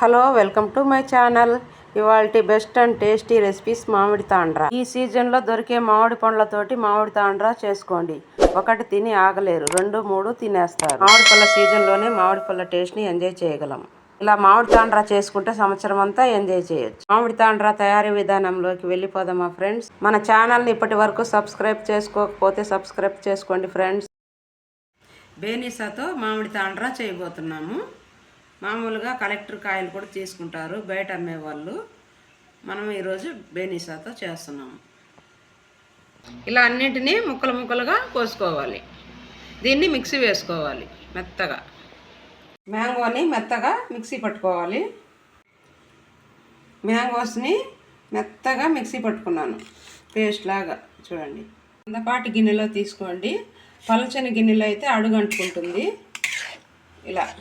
Hello welcome to my channel. ఇవాళ best and tasty recipes మామిడి తాండ్ర. ఈ సీజన్లో దొరికే మామిడి పండ్లతోటి మామిడి తాండ్ర చేసుకోండి. ఒకటి తిని ఆగలేరు రెండు మూడు తినేస్తారు. మామిడి పళ్ళ సీజన్లోనే మామిడి పళ్ళ టేస్ట్ని ఎంజాయ్ చేయగలం. ఇలా మామిడి తాండ్ర చేసుకుంటే సంవత్సరం అంతా ఎంజాయ్ చేయొచ్చు. మామిడి తాండ్ర తయారీ విధానంలోకి వెళ్ళిపోదామా ఫ్రెండ్స్. మన ఛానల్ని ఇప్పటి వరకు సబ్స్క్రైబ్ చేసుకోకపోతే సబ్స్క్రైబ్ చేసుకోండి ఫ్రెండ్స్. బేనిసాతో మామిడి తాండ్ర చేయబోతున్నాము. మామూలుగా కలెక్టర్ కాయలు కూడా తీసుకుంటారు బయట అమ్మేవాళ్ళు. మనం ఈరోజు బేనిసాతో చేస్తున్నాము ఇలా అన్నింటినీ ముక్కలు ముక్కలుగా కోసుకోవాలి. దీన్ని మిక్సీ వేసుకోవాలి మెత్తగా. మ్యాంగోని మెత్తగా మిక్సీ పట్టుకోవాలి. మ్యాంగోస్ని మెత్తగా మిక్సీ పట్టుకున్నాను. పేస్ట్ లాగా చూడండి. అందపాటి గిన్నెలో తీసుకోండి. పలచని గిన్నెలో అయితే అడుగంటుకుంటుంది. ఇలా.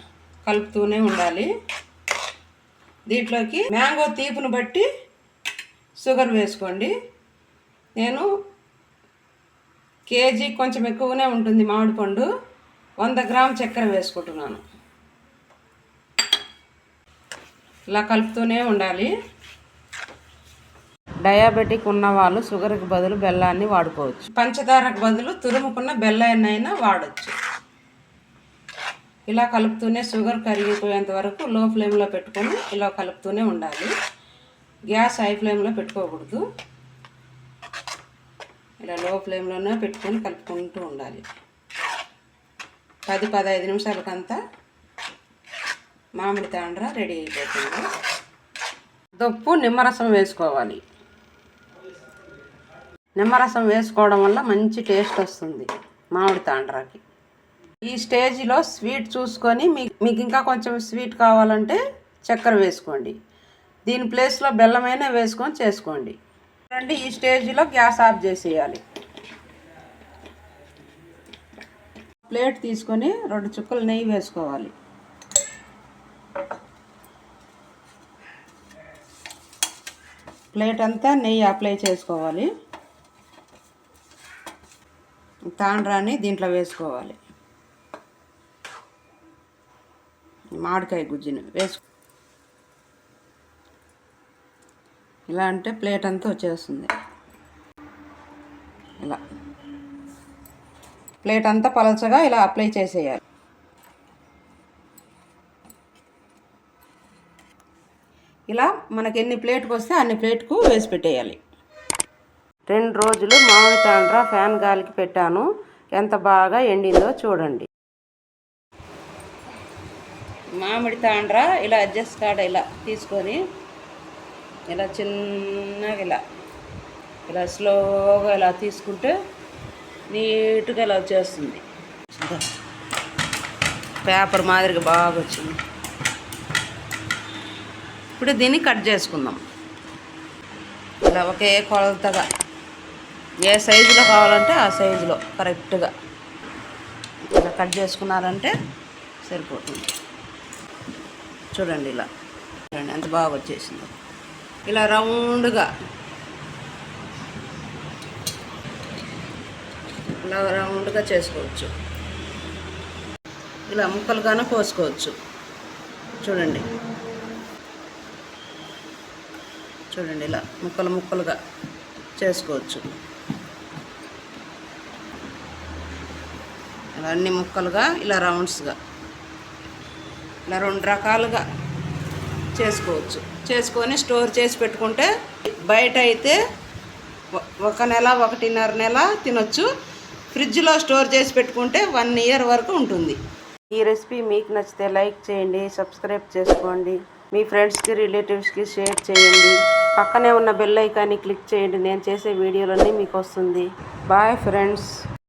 కలుపుతూనే ఉండాలి. దీంట్లోకి మ్యాంగో తీపును బట్టి షుగర్ వేసుకోండి. నేను కేజీ కొంచెం ఎక్కువనే ఉంటుంది మామిడి పండు. వంద గ్రామ్ చక్కెర వేసుకుంటున్నాను. ఇలా కలుపుతూనే ఉండాలి. డయాబెటిక్ ఉన్న వాళ్ళు షుగర్కి బదులు బెల్లాన్ని వాడుకోవచ్చు. పంచదారకు బదులు తురుముకున్న బెల్లాన్ని అయినా వాడచ్చు. ఇలా కలుపుతూనే షుగర్ కరిగిపోయేంత వరకు లో ఫ్లేమ్లో పెట్టుకొని ఇలా కలుపుతూనే ఉండాలి. గ్యాస్ హై ఫ్లేమ్లో పెట్టుకోకూడదు. ఇలా లో ఫ్లేమ్లోనే పెట్టుకొని కలుపుకుంటూ ఉండాలి. పది పదహైదు నిమిషాలకంతా మామిడి తాండ్ర రెడీ అయిపోతుంది. దొప్పు నిమ్మరసం వేసుకోవాలి. నిమ్మరసం వేసుకోవడం వల్ల మంచి టేస్ట్ వస్తుంది మామిడి తాండ్రాకి. ఈ స్టేజ్లో స్వీట్ చూసుకొని మీకు మీకు ఇంకా కొంచెం స్వీట్ కావాలంటే చక్కెర వేసుకోండి. దీని ప్లేస్లో బెల్లమైనా వేసుకొని చేసుకోండి. రండి ఈ స్టేజ్లో గ్యాస్ ఆఫ్ చేసేయాలి. ప్లేట్ తీసుకొని రెండు చుక్కలు నెయ్యి వేసుకోవాలి. ప్లేట్ అంతా నెయ్యి అప్లై చేసుకోవాలి. తాండ్రాన్ని దీంట్లో వేసుకోవాలి. మామిడికాయ గుజ్జుని వేసు ఇలా అంటే ప్లేట్ అంతా వచ్చేస్తుంది. ఇలా. ప్లేట్ అంతా పలచగా ఇలా అప్లై చేసేయాలి. ఇలా మనకి ఎన్ని ప్లేట్కి వస్తే అన్ని ప్లేట్కు వేసి పెట్టేయాలి. రెండు రోజులు మామిడి తాండ్ర ఫ్యాన్ గాలికి పెట్టాను. ఎంత బాగా ఎండిందో చూడండి. మామిడి తాండ్రా ఇలా అడ్జస్ట్ కాడ ఇలా తీసుకొని ఇలా చిన్నగా ఇలా ఇలా స్లోగా ఇలా తీసుకుంటే నీట్గా ఇలా వచ్చేస్తుంది. పేపర్ మాదిరిగా బాగా వచ్చింది. ఇప్పుడు దీన్ని కట్ చేసుకుందాం. ఇలా ఒకే కొలతగా ఏ సైజులో కావాలంటే ఆ సైజులో కరెక్ట్గా. ఇలా కట్ చేసుకున్నారంటే సరిపోతుంది. చూడండి ఇలా. చూడండి ఎంత బాగా వచ్చేసిందో. ఇలా రౌండ్గా. ఇలా రౌండ్గా చేసుకోవచ్చు. ఇలా ముక్కలుగానే కోసుకోవచ్చు. చూడండి. చూడండి ఇలా ముక్కలు ముక్కలుగా చేసుకోవచ్చు. ఇలా అన్ని ముక్కలుగా ఇలా రౌండ్స్గా. ఇలా రెండు రకాలుగా చేసుకోవచ్చు. చేసుకొని స్టోర్ చేసి పెట్టుకుంటే బయట అయితే ఒక నెల ఒకటిన్నర నెల తినొచ్చు. ఫ్రిడ్జ్లో స్టోర్ చేసి పెట్టుకుంటే వన్ ఇయర్ వరకు ఉంటుంది. ఈ రెసిపీ మీకు నచ్చితే లైక్ చేయండి సబ్స్క్రైబ్ చేసుకోండి. మీ ఫ్రెండ్స్కి రిలేటివ్స్కి షేర్ చేయండి. పక్కనే ఉన్న బెల్ ఐకాన్ని క్లిక్ చేయండి. నేను చేసే వీడియోలన్నీ మీకు వస్తుంది. Bye friends.